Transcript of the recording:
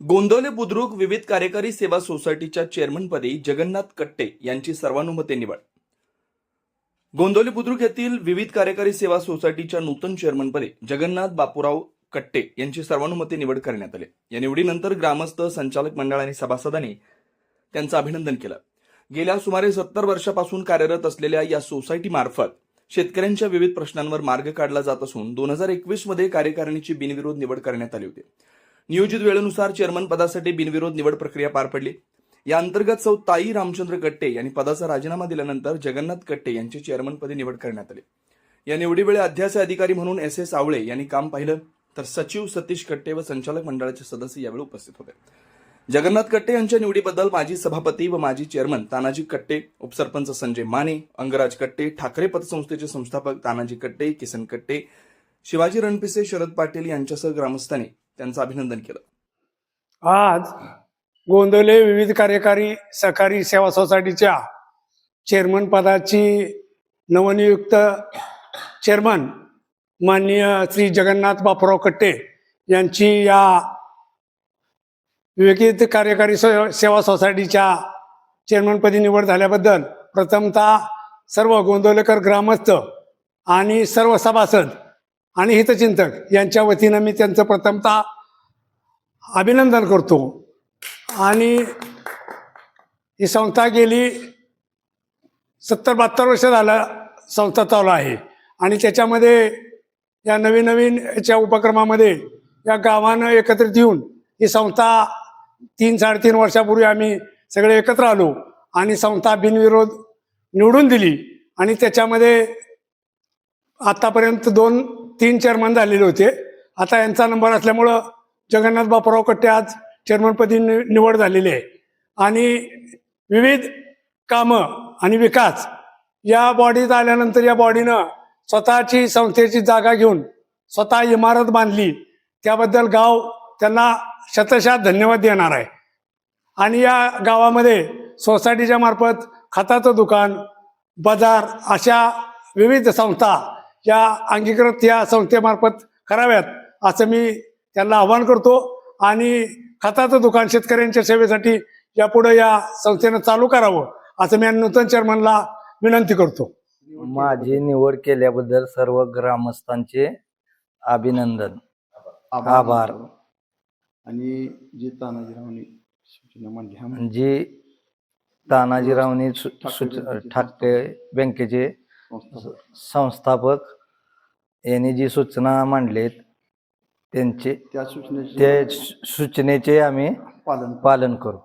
गोंदवले बुद्रुक विविध कार्यकारी सेवा सोसायटीच्या चेअरमनपदी जगन्नाथ कट्टे यांची सर्वानुमते निवड. गोंदवले बुद्रुक येथील विविध कार्यकारी सेवा सोसायटीच्या नूतन चेअरमनपदी जगन्नाथ बापूराव कट्टे यांची सर्वानुमते निवड करण्यात आली. या निवडीनंतर ग्रामस्थ संचालक मंडळ आणि सभासदांनी त्यांचं अभिनंदन केलं. गेल्या सुमारे सत्तर वर्षापासून कार्यरत असलेल्या या सोसायटीमार्फत शेतकऱ्यांच्या विविध प्रश्नांवर मार्ग काढला जात असून दोन हजार एकवीसमध्ये कार्यकारिणीची बिनविरोध निवड करण्यात आली होती. नियोजित वेळेनुसार चेअरमन पदासाठी बिनविरोध निवड प्रक्रिया पार पडली. या अंतर्गत सौ ताई रामचंद्र कट्टे यांनी पदाचा राजीनामा दिल्यानंतर जगन्नाथ कट्टे यांची चेअरमनपदी निवड करण्यात आली. या निवडीवेळी अध्यासे अधिकारी म्हणून एस एस आवळे यांनी काम पाहिलं तर सचिव सतीश कट्टे व संचालक मंडळाचे सदस्य यावेळी उपस्थित होते. जगन्नाथ कट्टे यांच्या निवडीबद्दल माजी सभापती व माजी चेअरमन तानाजी कट्टे उपसरपंच संजय माने अंगराज कट्टे ठाकरे पतसंस्थेचे संस्थापक तानाजी कट्टे किसन कट्टे शिवाजी रणपिसे शरद पाटील यांच्यासह ग्रामस्थांनी त्यांचं अभिनंदन केलं. आज गोंदवले विविध कार्यकारी सहकारी सेवा सोसायटीच्या चेअरमन पदाची नवनियुक्त चेअरमन माननीय श्री जगन्नाथ बापूराव कट्टे यांची या विविध कार्यकारी सेवा सोसायटीच्या चेअरमनपदी निवड झाल्याबद्दल प्रथमतः सर्व गोंदवलेकर ग्रामस्थ आणि सर्व सभासद आणि हितचिंतक यांच्या वतीनं मी त्यांचं प्रथमतः अभिनंदन करतो. आणि ही संस्था गेली सत्तर बहात्तर वर्ष झालं संस्था चालू आहे. आणि त्याच्यामध्ये या नवीन नवीन याच्या उपक्रमामध्ये या गावानं एकत्रित येऊन ही संस्था तीन साडेतीन वर्षापूर्वी आम्ही सगळे एकत्र आलो आणि संस्था बिनविरोध निवडून दिली. आणि त्याच्यामध्ये आत्तापर्यंत दोन तीन चेअरमन झालेले होते. आता यांचा नंबर असल्यामुळं जगन्नाथ बापराव कट्टे आज चेअरमनपदी निवड झालेली आहे. आणि विविध कामं आणि विकास या बॉडीत आल्यानंतर या बॉडीनं स्वतःची संस्थेची जागा घेऊन स्वतः इमारत बांधली. त्याबद्दल गाव त्यांना शतशः धन्यवाद देणार आहे. आणि या गावामध्ये सोसायटीच्या मार्फत खताचं दुकान बाजार अशा विविध संस्था या अंगीकृत या संस्थेमार्फत कराव्यात असं मी त्यांना आवाहन करतो आणि खताचं दुकान शेतकऱ्यांच्या सेवेसाठी यापुढे या संस्थेनं चालू करावं असं मी या नूतन चेअरमनला विनंती करतो. माझी निवड केल्याबद्दल सर्व ग्रामस्थांचे अभिनंदन. आभार. आणि जे तानाजीरावनी सूचना मांडली जी तानाजीरावनी सु- ठाकरे सुच- बँकेचे संस्थापक. यांनी जी सूचना मांडलेत त्यांचे त्या सूचनेचे ते सु- सूचनेचे आम्ही पालन पालन करू.